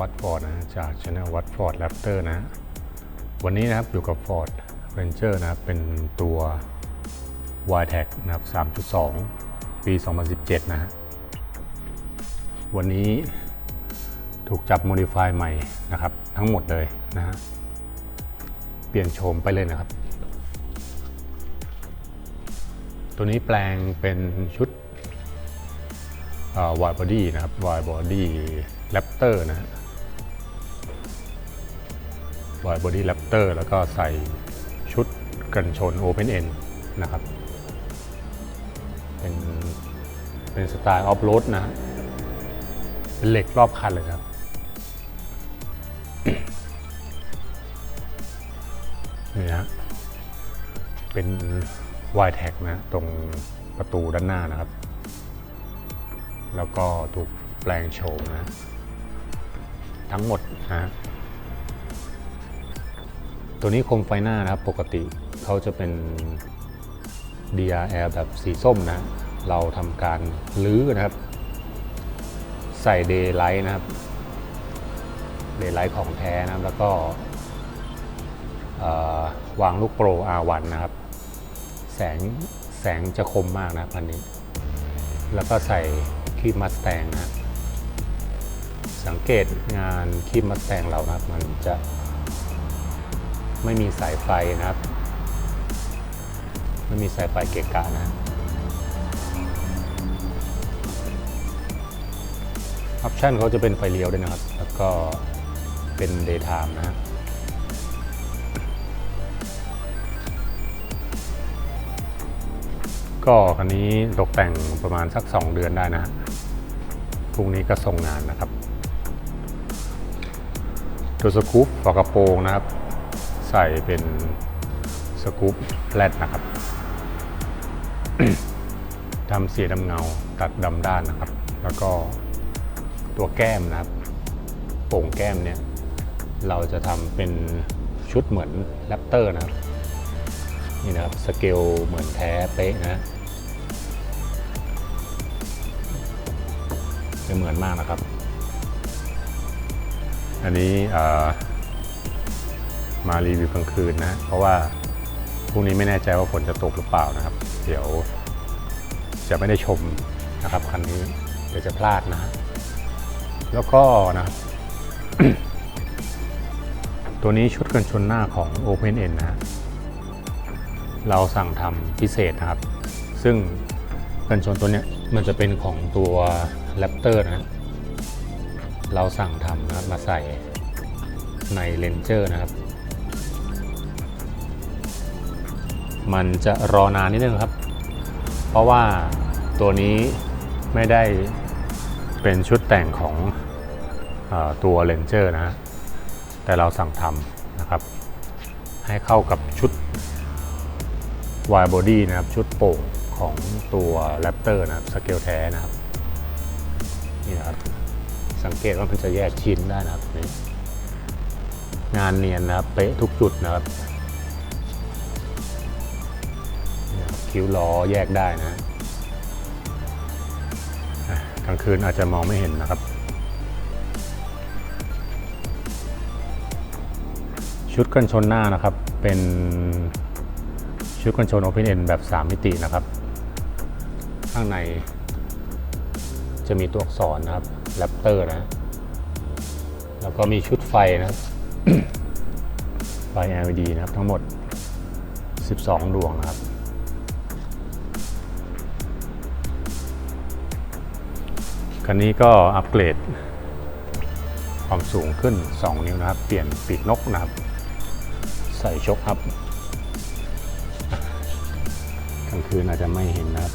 วัดฟอร์ดนะจากช anel วัดฟอร์ดแรปเตอร์นะ วันนี้นะครับอยู่กับ Ford Ranger นะครับเป็นตัว y t e c นะครับ 3.2 ปี 2017 นะฮะวันนี้ถูกจับ Modify ใหม่นะครับ ทั้งหมดเลยนะฮะเปลี่ยนโฉมไปเลยนะครับ ตัวนี้แปลงเป็นชุดวายบอดี้นะครับวายบอดี้แรปเตอร์นะฮะ วายบอดี้แรปเตอร์แล้วก็ใส่ชุดกันชน Open End นะครับ เป็นเป็นสไตล์ออฟโรดนะ เป็นเหล็กรอบคันเลยครับ นี่ฮะเป็น y t a g นะ ตรงประตูด้านหน้านะครับ แล้วก็ถูกแปลงโฉมนะ ทั้งหมดนะฮะ ตัวนี้โคมไฟหน้านะครับปกติเขาจะเป็น DRL แบบสีส้มนะ เราทำการลื้อนะครับ ใส่เดย์ไลท์นะครับเดย์ไลท์ของแท้นะครับ แล้วก็วางลูกโปร R1 นะครับ แสงแสงจะคมมากนะครับอันนี้ แล้วก็ใส่ครีมมัสแตงนะสังเกตงานครีมมัสแตงเรานะครับ มันจะ ไม่มีสายไฟนะครับ ไม่มีสายไฟเกะกะนะออปชันเขาจะเป็นไฟเลี้ยวด้วยนะครับ แล้วก็เป็น daytime นะก็คันนี้ตกแต่งประมาณสัก 2 เดือนได้นะฮะพรุ่งนี้ก็ส่งงานนะครับตัวสกู๊ปฝากระโปรงนะครับ ใส่เป็นสกู๊ปแรดนะครับทำสีดำเงาตัดดำด้านนะครับ แล้วก็ตัวแก้มนะครับโป่งแก้มเนี่ยเราจะทำเป็นชุดเหมือนแรปเตอร์นะครับ นี่นะครับสเกลเหมือนแท้เป๊ะนะจะเหมือนมากนะครับ อันนี้อ่อ มารีวิวกลางคืนนะ เพราะว่าพรุ่งนี้ไม่แน่ใจว่าฝนจะตกหรือเปล่านะครับ เดี๋ยวจะไม่ได้ชมนะครับคันนี้เดี๋ยวจะพลาดนะ แล้วก็นะครับ ตัวนี้ชุดกันชนหน้าของ Open End นะฮะเราสั่งทำพิเศษนะครับ ซึ่งกันชนตัวเนี้ยมันจะเป็นของตัวแรปเตอร์นะ เราสั่งทำนะมาใส่ในเลนเจอร์นะครับ มันจะรอนานนิดนึงครับ เพราะว่าตัวนี้ไม่ได้เป็นชุดแต่งของอตัวเลนเจอร์นะฮะแต่เราสั่งทำนะครับ ให้เข้ากับชุดวายบอดี้นะครับ ชุดโป่งของตัวแรปเตอร์นะครับสเกลแท้นะครับนี่นะครับ สังเกตว่ามันจะแยกชิ้นได้นะครับนี่งานเนียนนะครับ เป๊ะทุกจุดนะครับ คิ้วล้อแยกได้นะอะกลางคืนอาจจะมองไม่เห็นนะครับ ชุดกันชนหน้านะครับ เป็นชุดกันชน Open End แบบ 3 มิตินะครับ ข้างในจะมีตัวอักษรนะครับแรปเตอร์นะ แล้วก็มีชุดไฟนะครับ ไฟ LED นะครับทั้งหมด 12 ดวงนะครับ คันนี้ก็อัปเกรด ความสูงขึ้น 2 นิ้วนะครับ เปลี่ยนปีกนกนะครับ ใส่ชกครับกลางคืนอาจจะไม่เห็นนะครับ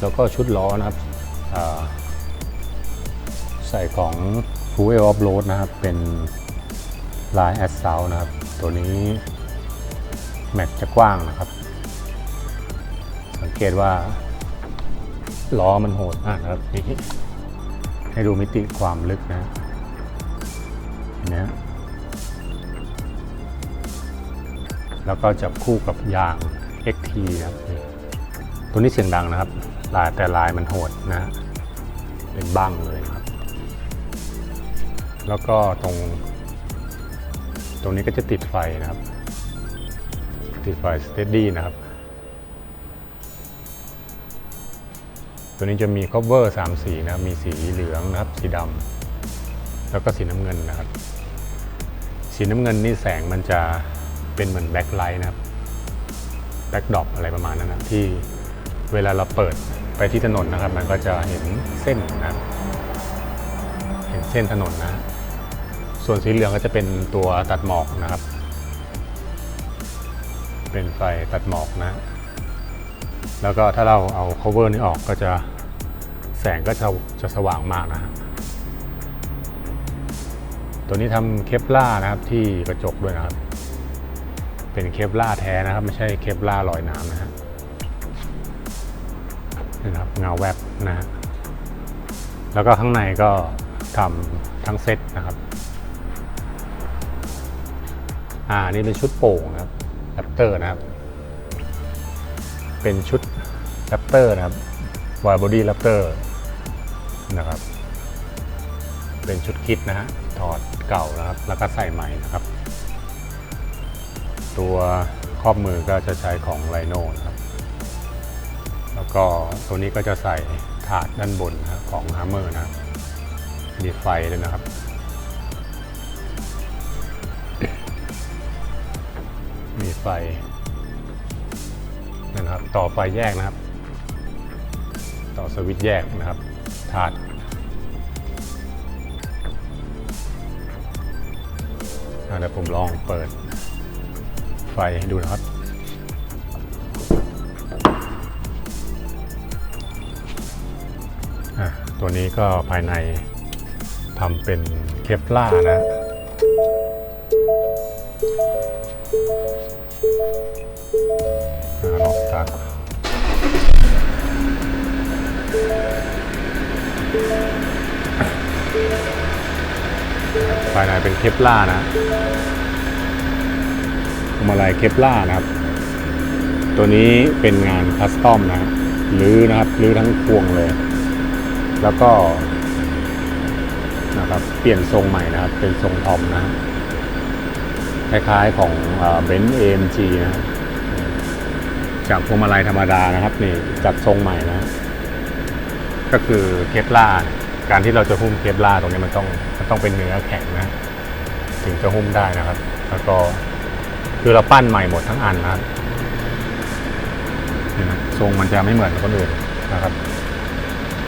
แล้วก็ชุดล้อนะครับ ใส่ของ Fuel Off Road นะครับ เป็นลาย a s s a l t นะครับ ตัวนี้แม็กจะกว้างนะครับ สังเกตว่า ล้อมันโหดมากนะครับ ให้ดูมิติความลึกนะเห็นไหมฮะแล้วก็จับคู่กับยาง XT นะครับ ตัวนี้เสียงดังนะครับ ลายแต่ลายมันโหดนะฮะเป็นบ้างเลยครับ แล้วก็ตรง ตรงนี้ก็จะติดไฟนะครับ ติดไฟสเตดี้นะครับ ตัวนี้จะมี cover 3 สีนะครับ มีสีเหลืองนะครับ สีดำแล้วก็สีน้ำเงินนะครับ สีน้ำเงินนี่แสงมันจะเป็นเหมือนแบ็คไลท์นะครับแบ็คดอปอะไรประมาณนั้นนะที่เวลาเราเปิดไปที่ถนนนะครับ มันก็จะเห็นเส้นนะครับ เห็นเส้นถนนนะ ส่วนสีเหลืองก็จะเป็นตัวตัดหมอกนะครับ เป็นไฟตัดหมอกนะ แล้วก็ถ้าเราเอา cover นี้ออกก็จะ แสงก็จะจะสว่างมากนะฮะตัวนี้ทำเคปล่านะครับที่กระจกด้วยนะครับ เป็นเคปล่าแท้นะครับ ไม่ใช่เคปล่าลอยน้ำนะฮะนี่นะครับเงาแวบนะฮะแล้วก็ข้างในก็ทำทั้งเซตนะครับ อ่า นี่เป็นชุดโป่งนะครับแรปเตอร์นะครับ เป็นชุดแรปเตอร์นะครับวายบอดี้แรปเตอร์ นะครับ เป็นชุดคิดนะฮะถอดเก่านะครับ แล้วก็ใส่ใหม่นะครับ ตัวครอบมือก็จะใช้ของไ i โนนะครับ แล้วก็ตัวนี้ก็จะใส่ถาดด้านบนนะของฮ a มเมอร์นะครับมีไฟด้วยนะครับมีไฟนะครับ ต่อไฟแยกนะครับ ต่อสวิตช์แยกนะครับ ถาดเดี๋ยวผมลองเปิด ไฟให้ดูนะครับ ตัวนี้ก็ภายในทำเป็นเคปล่านะ เคปล่านะพวงมาลัยเคปล่านะครับ ตัวนี้เป็นงานคัสตอมนะหรือนะครับหรือทั้งพวงเลย แล้วก็นะครับเปลี่ยนทรงใหม่นะครับ เป็นทรงทอมนะคล้ายๆของเบนซ์เอ็มจีนะจากพวงมาลัยธรรมดานะครับนี่จัดทรงใหม่นะ ก็คือเคปล่าการที่เราจะหุ้มเคปล่าตรงนี้มันต้องมันต้องเป็นเนื้อแข็งนะ ถึงจะหุ้มได้นะครับ แล้วก็คือเราปั้นใหม่หมดทั้งอันนะครับนี่นะทรงมันจะไม่เหมือนคนอื่นนะครับ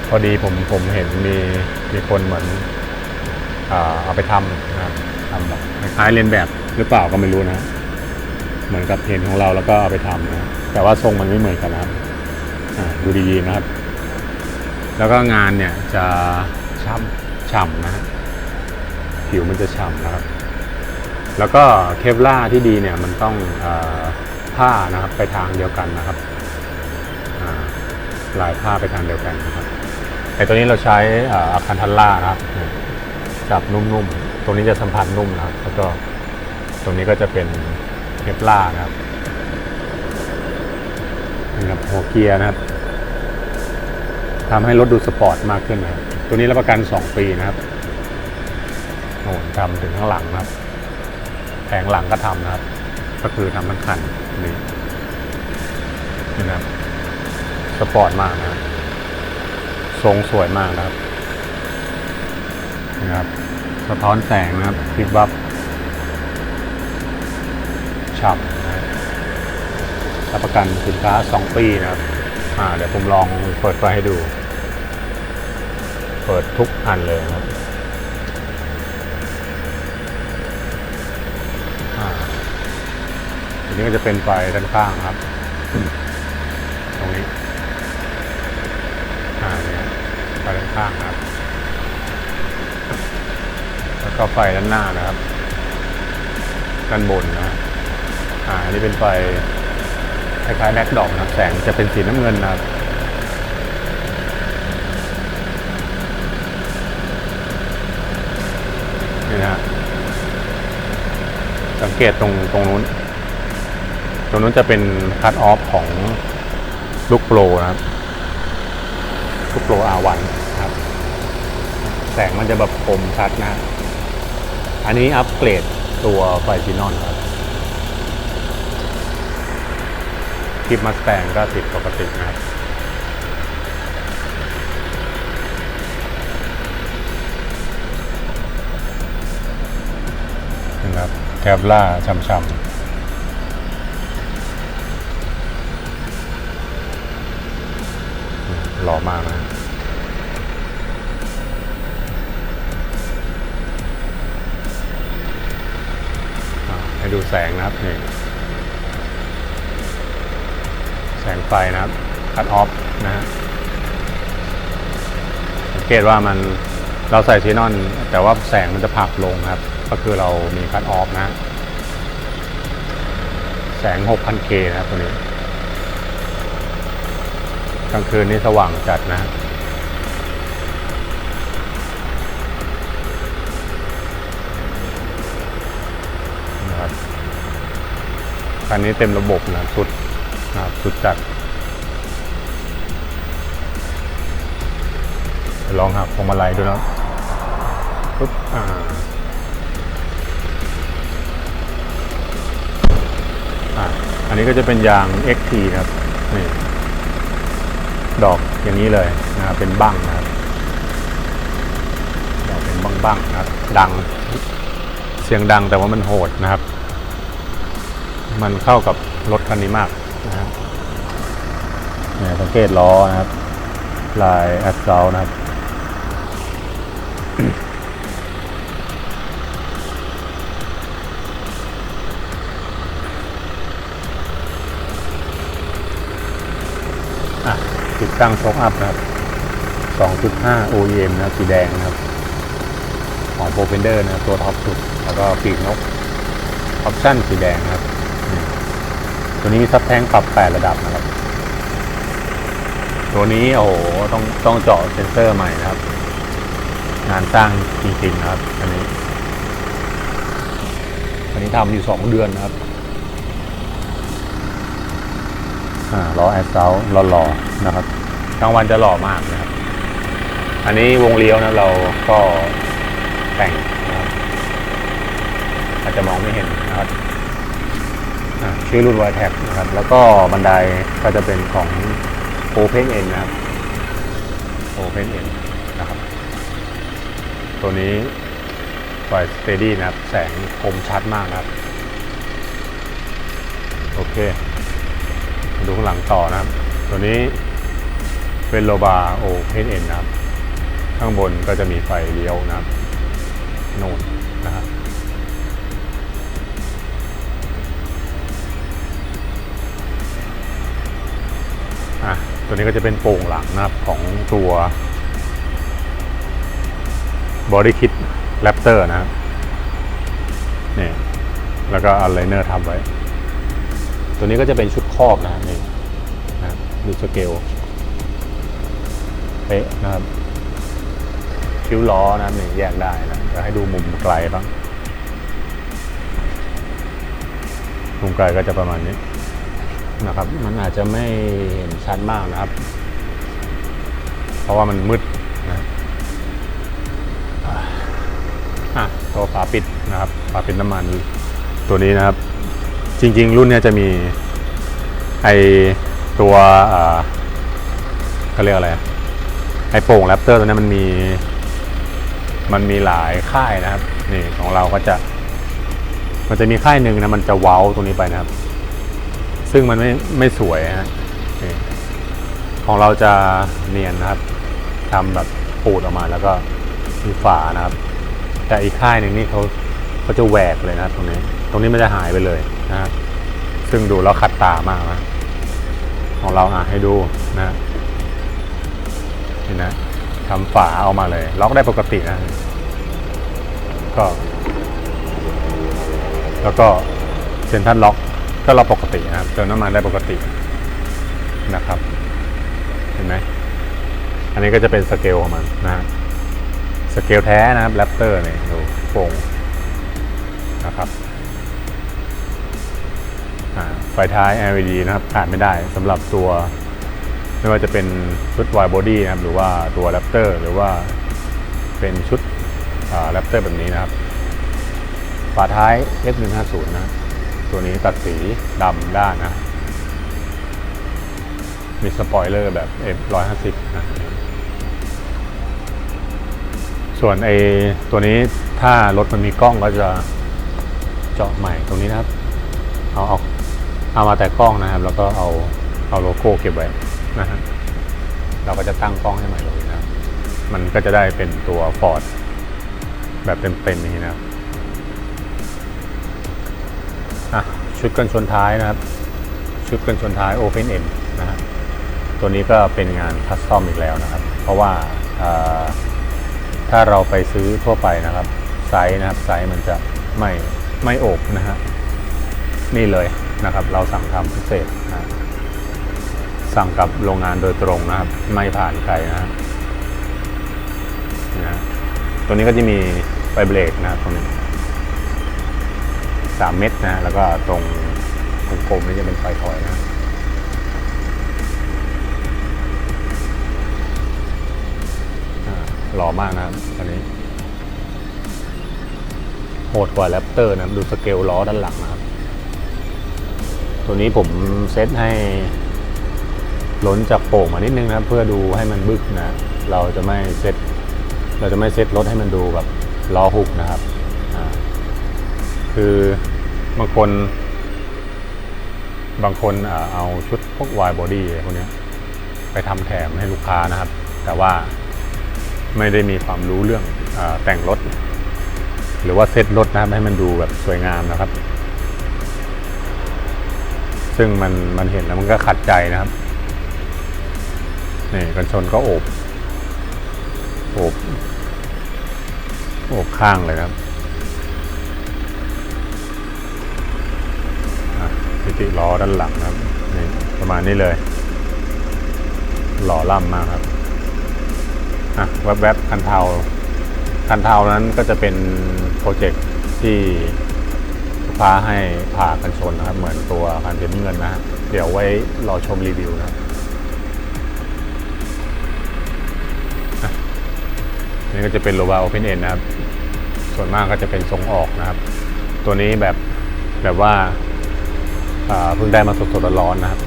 พอดีผมผมเห็นมีมีคนเหมือนเอาไปทำนะครับทำแบบคล้ายเลียนแบบหรือเปล่าก็ไม่รู้นะ เหมือนกับเห็นของเราแล้วก็เอาไปทำนะแต่ว่าทรงมันไม่เหมือนกันนะครับดูดีๆนะครับ แล้วก็งานเนี่ยจะช่ำฉ่ำนะฮะผิวมันจะฉ่ำนะครับ แล้วก็เคปล่าที่ดีเนี่ยมันต้องอผ้านะครับไปทางเดียวกันนะครับลายผ้าไปทางเดียวกันนะครับแต่ตัวนี้เราใช้อาคันทัลล่านะครับ จับนุ่มๆ ตรงนี้จะสัมผัสนุ่มนะครับ แล้วก็ตรงนี้ก็จะเป็นเคปล่านะครับนะครับหัวเกียร์นะครับทำให้รถดูสปอร์ตมากขึ้นนะครับ ตัวนี้รับประกัน 2 ปีนะครับโอ้ทำถึงข้างหลังนะครับ แผงหลังก็ทำนะครับ ก็คือทำทั้งคันนี่นี่นะครับสปอร์ตมากนะครับทรงสวยมากนะครับนะครับ สะท้อนแสงนะครับคลิปวับฉ่ำนะครับประกันสินค้า 2 ปีนะครับอ่าเดี๋ยวผมลองเปิดไฟให้ดู เปิดทุกอันเลยนะครับ นี้ก็จะเป็นไฟด้านข้างครับ ตรงนี้อ่าเนี่ยไฟด้านข้างครับ แล้วก็ไฟด้านหน้านะครับด้านบนนะอ่าอันนี้เป็นไฟคล้ายๆแบ็คดอกนะแสงจะเป็นสีน้ำเงินนะครับนี่นะสังเกตตรงตรงนู้น รงนู้นจะเป็นคัตออฟของลูกโปรนะครับลูกโปร R1 นะครับ แสงมันจะแบบคมชัดนะ อันนี้อัปเกรดตัวไฟจีนอนครับคลิปมาสแตงก็ติดปกตินะครับนะครับแคปล่าช่ำๆ แสงนะครับนี่แสงไฟนะครับคัดออฟนะฮะสังเกตว่ามันเราใส่ซีนอน แต่ว่าแสงมันจะผักลงครับ ก็คือเรามีคัดออฟนะแสง 6,000K นะครับตัวนี้กลางคืนนี่สว่างจัดนะฮะนะครับ คันนี้เต็มระบบนะสุดนะครับสุดจัดลองหักพวงมาลัยดูนะปุ๊บอ่าอ่าอันนี้ก็จะเป็นยาง XT ครับนี่ดอกอย่างนี้เลยนะครับเป็นบั้งนะครับดอกเป็นบั้งๆนะครับ ดังเสียงดังแต่ว่ามันโหดนะครับ มันเข้ากับรถคันนี้มากนะครับเนี่ยสังเกตล้อนะครับ ลายแอสเซลนะครับอะติดตั้งโชคอัพนะครับ 2.5 OEM นะครับ สีแดงนะครับ ของโปรเฟนเดอร์นะตัวท็อปสุด แล้วก็ปีกนก ออปชั่นสีแดงนะครับ ตัวนี้มีซับแท้งปรับ8ระดับนะครับ ตัวนี้โอ้โหต้องต้องเจาะเซนเซอร์ใหม่นะครับ งานสร้างจริงๆนะครับ อันนี้ อันนี้ทำอยู่2เดือนนะครับอ่าล้อแอสเซลหล่อๆนะครับกลางวันจะหล่อมากนะครับ อันนี้วงเลี้ยวนะเราก็แต่งนะครับ อาจจะมองไม่เห็นนะครับ ชื่อรุ่น y t e c นะครับ แล้วก็บันไดก็จะเป็นของ Open N นะครับ Open N นะครับ ตัวนี้ไฟสเตดี้นะครับ แสงคมชัดมากนะครับ โอเค ดูข้างหลังต่อนะครับ ตัวนี้เป็นโลบาโอเพนเอ็นนะครับ ข้างบนก็จะมีไฟเลี้ยวนะครับ โน่น ตัวนี้ก็จะเป็นโป่งหลังนะครับของตัว Body Kit Raptor นะครับนี่แล้วก็อัลไลเนอร์ทำไว้ ตัวนี้ก็จะเป็นชุดครอบนะนี่นะดูสเกลเป๊ะนะครับคิ้วล้อนะนี่แยกได้นะเดี๋ยวให้ดูมุมไกลบ้างมุมไกลก็จะประมาณนี้ นะครับ มันอาจจะไม่เห็นชัดมากนะครับ เพราะว่ามันมืดนะอะตัวฝาปิดนะครับฝาปิดน้ำมันตัวนี้นะครับ จริง ๆ รุ่นนี้จะมีไอตัวเขาเรียกอะไรไอโป่งแรปเตอร์ตัวนี้มันมีมันมีหลายค่ายนะครับนี่ของเราก็จะ มันจะมีค่ายหนึ่งนะมันจะเว้าตรงนี้ไปนะครับ ซึ่งมันไม่ไม่สวยฮะของเราจะเนียนนะครับทำแบบปูดออกมาแล้วก็มีฝานะครับ แต่อีกค่ายหนึ่งนี่เขาเขาจะแหวกเลยนะครับตรงนี้ ตรงนี้มันจะหายไปเลยนะซึ่งดูแล้วขัดตามากนะของเราอะให้ดูนะนี่นะทำฝาเอามาเลย ล็อกได้ปกตินะ ก็ แล้วก็เซ็นทรัลล็อก ก็ล็อกปกตินะครับเติมน้ำมันได้ปกตินะครับ เห็นไหมอันนี้ก็จะเป็นสเกลของมันนะฮะสเกลแท้นะครับแรปเตอร์เนี่ยดูโป่งนะครับไฟท้าย LED นะครับขาดไม่ได้สำหรับตัวไม่ว่าจะเป็นชุด wide body นะครับ หรือว่าตัว Raptor หรือว่าเป็นชุดแรปเตอร์แบบนี้นะครับ ฝาท้าย F150 นะ ตัวนี้ตัดสีดำด้านนะ มีสปอยเลอร์แบบ F150 นะส่วนไอตัวนี้ถ้ารถมันมีกล้องก็จะเจาะใหม่ตรงนี้นะครับ เอาเอาเอามาแต่กล้องนะครับ แล้วก็เอาเอาโลโก้เก็บไว้นะฮะเราก็จะตั้งกล้องให้ใหม่เลยนะมันก็จะได้เป็นตัวฟอร์ดแบบเต็มๆอย่างนี้นะครับ ชุดกันชนท้ายนะครับ ชุดกันชนท้าย Open End นะฮะตัวนี้ก็เป็นงานคัสตอมอีกแล้วนะครับ เพราะว่าาถ้าเราไปซื้อทั่วไปนะครับไซส์นะครับไซส์มันจะไม่ไม่โอบนะฮะนี่เลยนะครับเราสั่งทำพิเศษนะสั่งกับโรงงานโดยตรงนะครับ ไม่ผ่านใครนะฮะนี่นะตัวนี้ก็จะมีไฟเบรกนะครับตรงนี้ สามเม็ดนะ แล้วก็ตรงกลมๆนี่จะเป็นไฟถอยนะหล่อมากนะครับอันนี้ โหดกว่าแรปเตอร์นะดูสเกลล้อด้านหลังนะครับ ตัวนี้ผมเซตให้ล้นจากโป่งมานิดนึงนะเพื่อดูให้มันบึกนะ เราจะไม่เซตเราจะไม่เซตรถให้มันดูแบบล้อหุกนะครับ คือบางคน บางคนเอาชุดพวกวายบอดี้พวกนี้ไปทำแถมให้ลูกค้านะครับ แต่ว่าไม่ได้มีความรู้เรื่องอแต่งรถ หรือว่าเซตรถนะครับให้มันดูแบบสวยงามนะครับ ซึ่งมันมันเห็นแล้วมันก็ขัดใจนะครับนี่กันชนก็โอบ โอบ โอบข้างเลยครับ พิติล้อด้านหลังนะครับนี่ประมาณนี้เลยหล่อล่ำมากครับอะแวบๆคันเทาคันเทานั้นก็จะเป็นโปรเจกต์ที่ลูกค้าให้ผ่ากันชนนะครับ เหมือนตัวคันสีน้ำเงินนะฮะเดี๋ยวไว้รอชมรีวิวนะครับอะนี่ก็จะเป็นโลบาโอเพนเอ็นนะครับ ส่วนมากก็จะเป็นทรงออกนะครับ ตัวนี้แบบแบบว่า เพิ่งได้มาสดๆร้อนๆนะครับ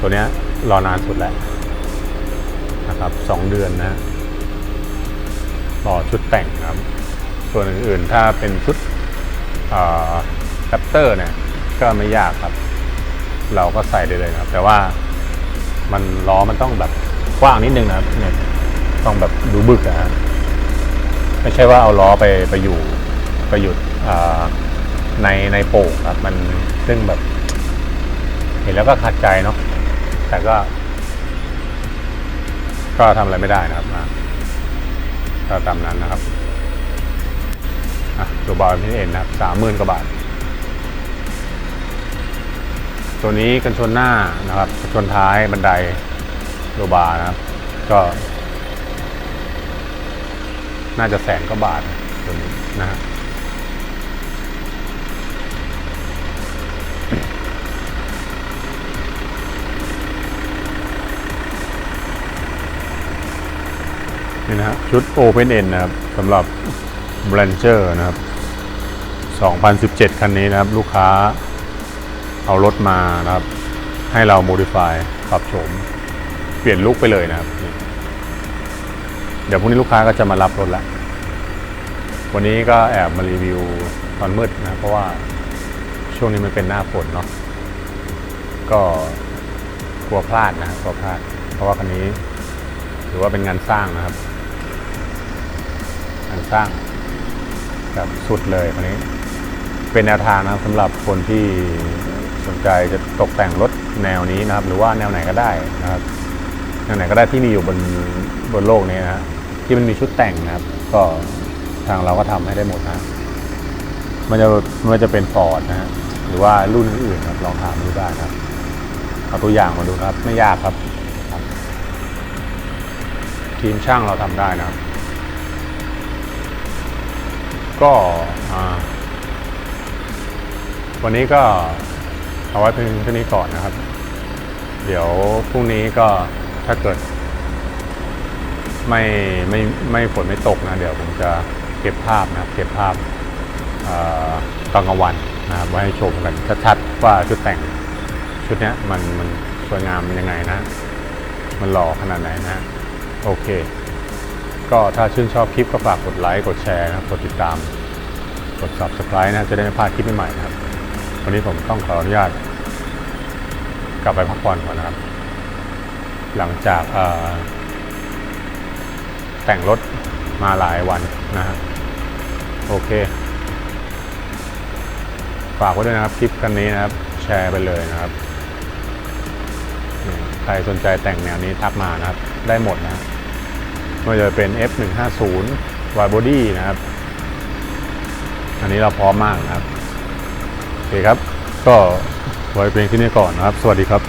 ตัวเนี้ยรอนานสุดแล้วนะครับสองเดือนนะฮะต่อชุดแต่งครับ ส่วนอื่นๆถ้าเป็นชุดแรปเตอร์เนี่ยก็ไม่ยากครับ เราก็ใส่ได้เลยนะครับ แต่ว่ามันล้อมันต้องแบบกว้างนิดนึงนะครับเนี่ยต้องแบบดูบึกนะไม่ใช่ว่าเอาล้อไปไปอยู่ไปหยุดอ่า ในในโป่งครับมันซึ่งแบบ เห็นแล้วก็ขัดใจเนาะแต่ก็ ก็ทำอะไรไม่ได้นะครับก็ตามนั้นนะครับอะตัวบอลพี่เอ็นนะครับสามหมื่นกว่าบาท ตัวนี้กันชนหน้านะครับกันชนท้ายบันไดโลบาร์นะครับ ก็ น่าจะแสนกว่าบาทตัวนี้นะฮะ นี่นะฮะชุด Open End นะครับสำหรับ b r a n c h e r นะครับ 2017 คันนี้นะครับ ลูกค้าเอารถมานะครับ ให้เรา modify ปรับโฉม เปลี่ยนลุคไปเลยนะครับ เดี๋ยวพรุ่งนี้ลูกค้าก็จะมารับรถแล้ววันนี้ก็แอบมารีวิวตอนมืดนะ เพราะว่าช่วงนี้มันเป็นหน้าฝนเนาะก็กลัวพลาดนะครับกลัวพลาด เพราะว่าคันนี้ถือว่าเป็นงานสร้างนะครับ งานสร้างแบบสุดเลยคันนี้ เป็นแนวทางนะสำหรับคนที่สนใจจะตกแต่งรถแนวนี้นะครับ หรือว่าแนวไหนก็ได้นะครับแนวไหนก็ได้ที่มีอยู่บนบนโลกนี้นะฮะที่มันมีชุดแต่งนะครับ ก็ทางเราก็ทำให้ได้หมดนะมันจะมันจะเป็นฟอร์ดนะฮะหรือว่ารุ่นอื่นครับลองถามดูได้นะครับเอาตัวอย่างมาดูครับ ไม่ยากครับ ทีมช่างเราทำได้นะครับ ก็วันนี้ก็เอาไว้เพียงเท่านี้ก่อนนะครับ เดี๋ยวพรุ่งนี้ก็ถ้าเกิด ไม่ไม่ไม่ฝนไม่ตกนะ เดี๋ยวผมจะเก็บภาพนะเก็บภาพอ่อตอนกลางวันนะครับไว้ให้ชมกันชัดๆว่าชุดแต่งชุดนี้มันมันสวยงามยังไงนะ มันหล่อขนาดไหนนะ โอเค ก็ถ้าชื่นชอบคลิปก็ฝากกดไลค์กดแชร์นะครับกดติดตาม กด subscribe นะจะได้ไม่พลาดคลิปใหม่ๆนะครับวันนี้ผมต้องขออนุญาต กลับไปพักผ่อนก่อนนะครับ หลังจากแต่งรถมาหลายวันนะฮะโอเค ฝากไว้ด้วยนะครับคลิปกันนี้นะครับ แชร์ไปเลยนะครับ ใครสนใจแต่งแนวนี้ทักมานะครับ ได้หมดนะครับ ว่าจะเป็น F150 Y Body นะครับ อันนี้เราพร้อมมากนะครับ โอเคครับ ก็ไว้เพียงที่นี้ก่อนนะครับ สวัสดีครับ